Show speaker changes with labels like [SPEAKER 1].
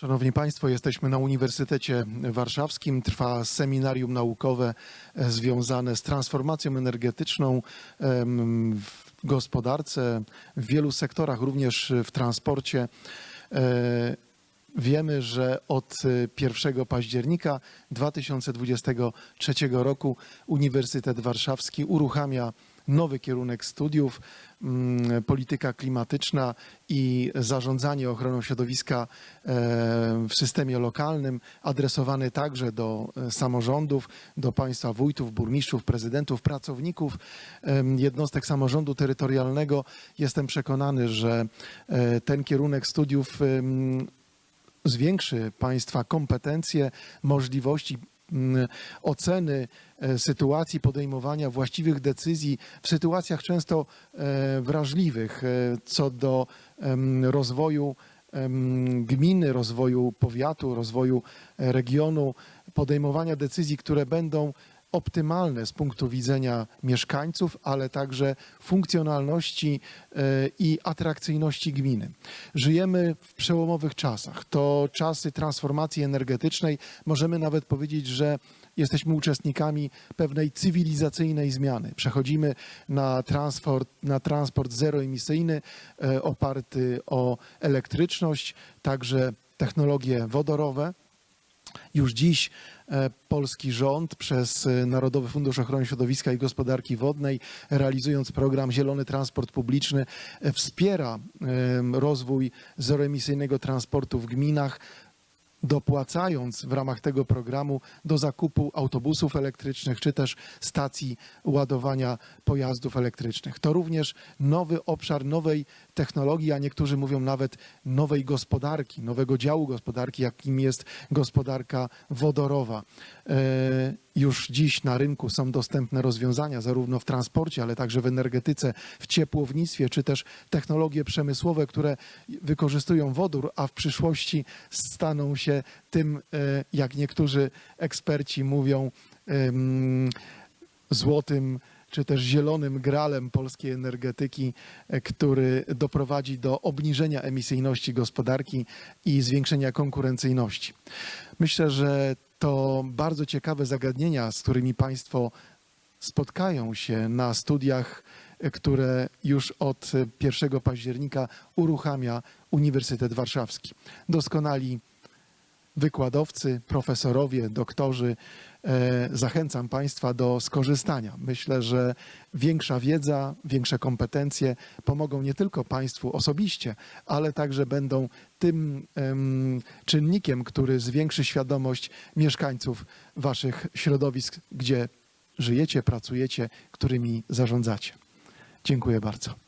[SPEAKER 1] Szanowni Państwo, jesteśmy na Uniwersytecie Warszawskim. Trwa seminarium naukowe e, związane z transformacją energetyczną w gospodarce, w wielu sektorach, również w transporcie. E, Wiemy, że od e, 1 października 2023 roku Uniwersytet Warszawski uruchamia nowy kierunek studiów, mm, polityka klimatyczna i zarządzanie ochroną środowiska e, w systemie lokalnym, adresowany także do e, samorządów, do państwa wójtów, burmistrzów, prezydentów, pracowników jednostek samorządu terytorialnego. Jestem przekonany, że e, ten kierunek studiów zwiększy Państwa kompetencje, możliwości oceny e, sytuacji, podejmowania właściwych decyzji w sytuacjach często e, wrażliwych e, co do rozwoju gminy, rozwoju powiatu, rozwoju regionu, podejmowania decyzji, które będą optymalne z punktu widzenia mieszkańców, ale także funkcjonalności e, i atrakcyjności gminy. Żyjemy w przełomowych czasach. To czasy transformacji energetycznej. Możemy nawet powiedzieć, że jesteśmy uczestnikami pewnej cywilizacyjnej zmiany. Przechodzimy na transport, na transport zeroemisyjny, e, oparty o elektryczność, także technologie wodorowe. Już dziś e, polski rząd przez e, Narodowy Fundusz Ochrony Środowiska i Gospodarki Wodnej, realizując program Zielony Transport Publiczny, e, wspiera rozwój zeroemisyjnego transportu w gminach, dopłacając w ramach tego programu do zakupu autobusów elektrycznych czy też stacji ładowania pojazdów elektrycznych. To również nowy obszar nowej technologii, a niektórzy mówią nawet nowej gospodarki, nowego działu gospodarki, jakim jest gospodarka wodorowa. Już dziś na rynku są dostępne rozwiązania, zarówno w transporcie, ale także w energetyce, w ciepłownictwie, czy też technologie przemysłowe, które wykorzystują wodór, a w przyszłości staną się tym, e, jak niektórzy eksperci mówią, złotym czy też zielonym gralem polskiej energetyki, e, który doprowadzi do obniżenia emisyjności gospodarki i zwiększenia konkurencyjności. Myślę, że to bardzo ciekawe zagadnienia, z którymi Państwo spotkają się na studiach, które już od e, 1 października uruchamia Uniwersytet Warszawski. Doskonali wykładowcy, profesorowie, doktorzy. E, Zachęcam Państwa do skorzystania. Myślę, że większa wiedza, większe kompetencje pomogą nie tylko Państwu osobiście, ale także będą tym em, czynnikiem, który zwiększy świadomość mieszkańców Waszych środowisk, gdzie żyjecie, pracujecie, którymi zarządzacie. Dziękuję bardzo.